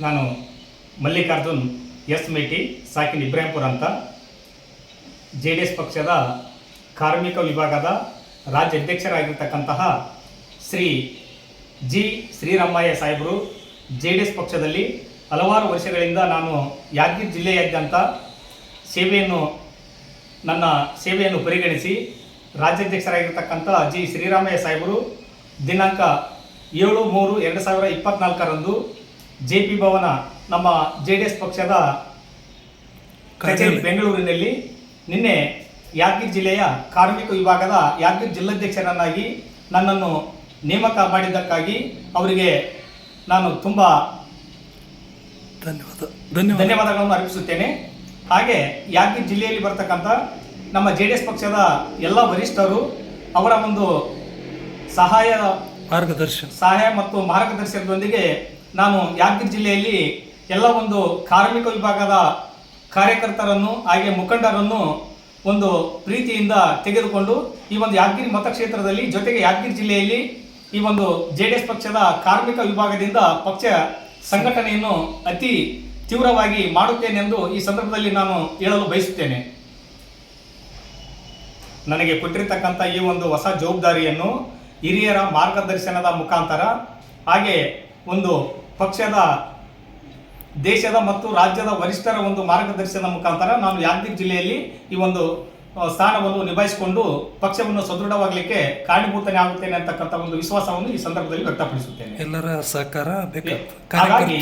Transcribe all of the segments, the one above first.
ನಾನು ಮಲ್ಲಿಕಾರ್ಜುನ್ ಎಸ್ ಮೇಟಿ ಸಾಕಿನ್ ಇಬ್ರಾಹಿಂಪುರ ಅಂತ. ಜೆ ಡಿ ಎಸ್ ಪಕ್ಷದ ಕಾರ್ಮಿಕ ವಿಭಾಗದ ರಾಜ್ಯ ಅಧ್ಯಕ್ಷರಾಗಿರ್ತಕ್ಕಂತಹ ಶ್ರೀ ಜಿ ಶ್ರೀರಾಮಯ್ಯ ಸಾಹೇಬರು ಜೆ ಡಿ ಎಸ್ ಪಕ್ಷದಲ್ಲಿ ಹಲವಾರು ವರ್ಷಗಳಿಂದ ನಾನು ಯಾದಗಿರಿ ಜಿಲ್ಲೆಯಾದ್ಯಂತ ಸೇವೆಯನ್ನು, ನನ್ನ ಸೇವೆಯನ್ನು ಪರಿಗಣಿಸಿ ರಾಜ್ಯಾಧ್ಯಕ್ಷರಾಗಿರ್ತಕ್ಕಂಥ ಜಿ ಶ್ರೀರಾಮಯ್ಯ ಸಾಹೇಬರು ದಿನಾಂಕ ಏಳು ಮೂರು ಎರಡು ಸಾವಿರ ಇಪ್ಪತ್ನಾಲ್ಕರಂದು ಜೆ ಪಿ ಭವನ ನಮ್ಮ ಜೆ ಡಿ ಎಸ್ ಪಕ್ಷದ ಕಚೇರಿ ಬೆಂಗಳೂರಿನಲ್ಲಿ ನಿನ್ನೆ ಯಾದಗಿರಿ ಜಿಲ್ಲೆಯ ಕಾರ್ಮಿಕ ವಿಭಾಗದ ಯಾದಗಿರಿ ಜಿಲ್ಲಾಧ್ಯಕ್ಷರನ್ನಾಗಿ ನನ್ನನ್ನು ನೇಮಕ ಮಾಡಿದ್ದಕ್ಕಾಗಿ ಅವರಿಗೆ ನಾನು ತುಂಬ ಧನ್ಯವಾದ ಧನ್ಯವಾದ. ಧನ್ಯವಾದಗಳನ್ನು ಅರ್ಪಿಸುತ್ತೇನೆ. ಹಾಗೆ ಯಾದಗಿರಿ ಜಿಲ್ಲೆಯಲ್ಲಿ ಬರ್ತಕ್ಕಂಥ ನಮ್ಮ ಜೆ ಡಿ ಎಸ್ ಪಕ್ಷದ ಎಲ್ಲ ವರಿಷ್ಠರು ಅವರ ಒಂದು ಸಹಾಯ ಮಾರ್ಗದರ್ಶನ. ಸಹಾಯ ಮತ್ತು ಮಾರ್ಗದರ್ಶನದೊಂದಿಗೆ ನಾನು ಯಾದಗಿರಿ ಜಿಲ್ಲೆಯಲ್ಲಿ ಎಲ್ಲ ಒಂದು ಕಾರ್ಮಿಕ ವಿಭಾಗದ ಕಾರ್ಯಕರ್ತರನ್ನು, ಹಾಗೆ ಮುಖಂಡರನ್ನು ಒಂದು ಪ್ರೀತಿಯಿಂದ ತೆಗೆದುಕೊಂಡು ಈ ಒಂದು ಯಾದಗಿರಿ ಮತಕ್ಷೇತ್ರದಲ್ಲಿ ಜೊತೆಗೆ ಯಾದಗಿರಿ ಜಿಲ್ಲೆಯಲ್ಲಿ ಈ ಒಂದು ಜೆ ಡಿ ಎಸ್ ಪಕ್ಷದ ಕಾರ್ಮಿಕ ವಿಭಾಗದಿಂದ ಪಕ್ಷ ಸಂಘಟನೆಯನ್ನು ಅತಿ ತೀವ್ರವಾಗಿ ಮಾಡುತ್ತೇನೆಂದು ಈ ಸಂದರ್ಭದಲ್ಲಿ ನಾನು ಹೇಳಲು ಬಯಸುತ್ತೇನೆ. ನನಗೆ ಕೊಟ್ಟಿರತಕ್ಕಂಥ ಈ ಒಂದು ಹೊಸ ಜವಾಬ್ದಾರಿಯನ್ನು ಹಿರಿಯರ ಮಾರ್ಗದರ್ಶನದ ಮುಖಾಂತರ, ಹಾಗೆ ಒಂದು ಪಕ್ಷದ ದೇಶದ ಮತ್ತು ರಾಜ್ಯದ ವರಿಷ್ಠರ ಒಂದು ಮಾರ್ಗದರ್ಶನದ ಮುಖಾಂತರ ನಾನು ಯಾದಗಿರಿ ಜಿಲ್ಲೆಯಲ್ಲಿ ಈ ಒಂದು ಸ್ಥಾನವನ್ನು ನಿಭಾಯಿಸಿಕೊಂಡು ಪಕ್ಷವನ್ನು ಸದೃಢವಾಗಲಿಕ್ಕೆ ಕಾರಣೀಭೂತನೇ ಆಗುತ್ತೇನೆ ಅಂತಕ್ಕಂಥ ಒಂದು ವಿಶ್ವಾಸವನ್ನು ಈ ಸಂದರ್ಭದಲ್ಲಿ ವ್ಯಕ್ತಪಡಿಸುತ್ತೇನೆ. ಎಲ್ಲರ ಸಹಕಾರ ಹಾಗಾಗಿ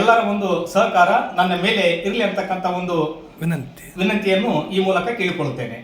ಎಲ್ಲರ ಒಂದು ಸಹಕಾರ ನನ್ನ ಮೇಲೆ ಇರಲಿ ಅಂತಕ್ಕಂಥ ಒಂದು ವಿನಂತಿ. ವಿನಂತಿಯನ್ನು ಈ ಮೂಲಕ ಕೇಳಿಕೊಳ್ಳುತ್ತೇನೆ.